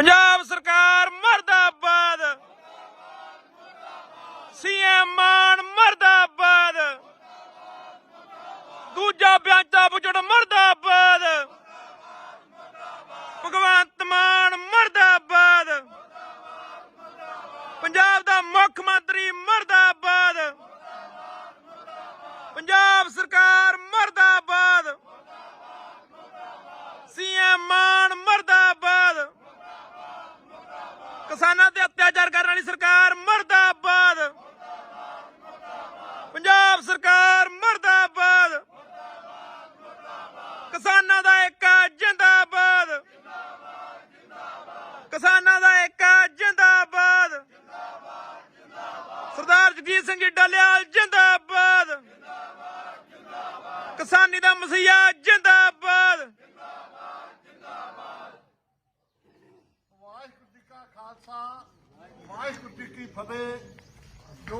ਪੰਜਾਬ ਸਰਕਾਰ ਮਰਦਾਬਾਦ। ਸੀਐਮ ਮਾਨ ਮਰਦਾਬਾਦ। ਦੂਜਾ ਬਿਆੰਤਾ ਬੁਜੜ ਮਰਦਾਬਾਦ। ਭਗਵੰਤ ਮਾਨ ਮਰਦਾਬਾਦ ਪੰਜਾਬ ਦਾ ਮੁੱਖ ਮੰਤਰੀ ਮਰਦਾਬਾਦ ਪੰਜਾਬ ਸਰਕਾਰ ਮਰਦਾਬਾਦ ਸੀਐਮ ਮਾਨ ਮਰਦਾਬਾਦ ਕਿਸਾਨਾਂ ਤੇ ਅਤਿਆਚਾਰ ਕਰਨ ਵਾਲੀ ਸਰਕਾਰ ਮਰਦਾਬਾਦ। ਪੰਜਾਬ ਸਰਕਾਰ ਮਰਦਾਬਾਦ। ਕਿਸਾਨਾਂ ਦਾ ਏਕਾ ਜਿੰਦਾਬਾਦ। ਕਿਸਾਨਾਂ ਦਾ ਏਕਾ ਜਿੰਦਾਬਾਦ। ਸਰਦਾਰ ਜਗਜੀਤ ਸਿੰਘ ਜੀ ਡੱਲੇਵਾਲ ਜਿੰਦਾਬਾਦ। ਕਿਸਾਨੀ ਦਾ ਮਸੀਹਾ ਜਿੰਦਾਬਾਦ ਵਾਹਿਗੁਰੂ ਜੀ ਕਾ ਖਾਲਸਾ, ਵਾਹਿਗੁਰੂ ਜੀ ਕੀ ਫਤਿਹ। ਜੋ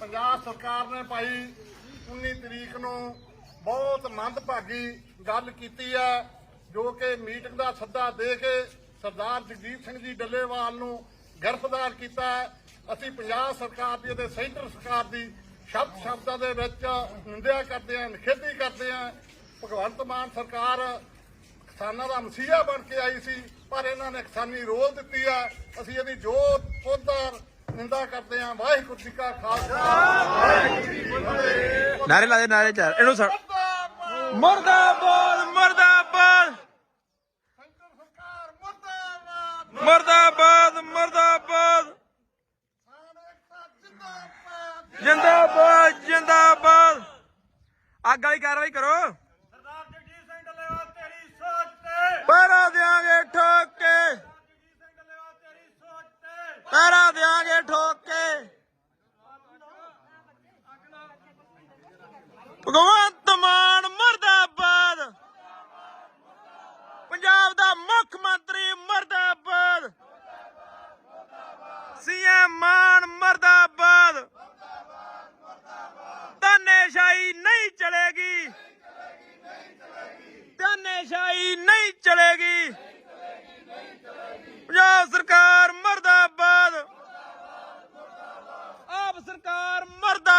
ਪੰਜਾਬ ਸਰਕਾਰ ਨੇ ਭਾਈ 19 ਤਰੀਕ ਨੂੰ ਬਹੁਤ ਮੰਦਭਾਗੀ ਗੱਲ ਕੀਤੀ ਹੈ, ਜੋ ਕਿ ਮੀਟਿੰਗ ਦਾ ਸੱਦਾ ਦੇ ਕੇ ਸਰਦਾਰ ਜਗਜੀਤ ਸਿੰਘ ਜੀ ਡੱਲੇਵਾਲ ਨੂੰ ਗ੍ਰਿਫਤਾਰ ਕੀਤਾ ਹੈ। ਅਸੀਂ ਪੰਜਾਬ ਸਰਕਾਰ ਦੀ ਅਤੇ ਸੈਂਟਰ ਸਰਕਾਰ ਦੀ ਸ਼ਬਦ ਸ਼ਬਦਾਂ ਦੇ ਵਿੱਚ ਨਿੰਦਿਆ ਕਰਦੇ ਹਾਂ, ਨਿਖੇਧੀ ਕਰਦੇ ਹਾਂ। ਭਗਵੰਤ ਮਾਨ ਸਰਕਾਰ ਕਿਸਾਨਾਂ ਦਾ ਮਸੀਹਾ ਬਣ ਕੇ ਆਈ ਸੀ। ਪਰ ਇਹਨਾਂ ਨੇ ਕਿਸਾਨੀ ਰੋਲ ਦਿੱਤੀ ਆ। ਅਸੀਂ ਇਹਦੀ ਜੋਰ ਪੋਦਰ ਨਿੰਦਾ ਕਰਦੇ ਹਾਂ। ਵਾਹਿਗੁਰੂ ਜੀ ਕਾ ਖਾਲਸਾ। ਨਾਰੇ ਲਾ ਦੇ ਨਾਰੇ ਚਾਰ। ਇਹਨੂੰ ਸੜ ਮਰਦਾਬਾਦ! ਮਰਦਾਬਾਦ! ਮੁਰਦਾਬਾਦ ਮਰਦਾਬਾਦ! ਜਿੰਦਾਬਾਦ ਜਿੰਦਾਬਾਦ! ਅੱਗ ਵਾਲੀ ਕਾਰਵਾਈ ਕਰੋ। ਸਰਦਾਰ ਜਗਜੀਤ ਸਿੰਘ ਡੱਲੇਵਾਲ ਤੇਰੀ ਸੋਚ ਤੇ। ਪਹਿਰਾ ਦਿਆਂਗੇ ਠੋਕ। ਭਗਵੰਤ ਮਾਨ ਮਰਦਾਬਾਦ। ਪੰਜਾਬ ਦਾ ਮੁੱਖ ਮੰਤਰੀ ਮਰਦਾਬਾਦ। ਸੀਐਮ ਮਾਨ ਮਰਦਾਬਾਦ। ਧਨੇਸ਼ਾਈ ਨਹੀਂ ਚਲੇਗੀ। ਧਨੇਸ਼ਾਈ ਨਹੀਂ ਚਲੇਗੀ। ਪੰਜਾਬ ਸਰਕਾਰ ਮਰਦਾਬਾਦ। ਆਪ ਸਰਕਾਰ ਮਰਦਾ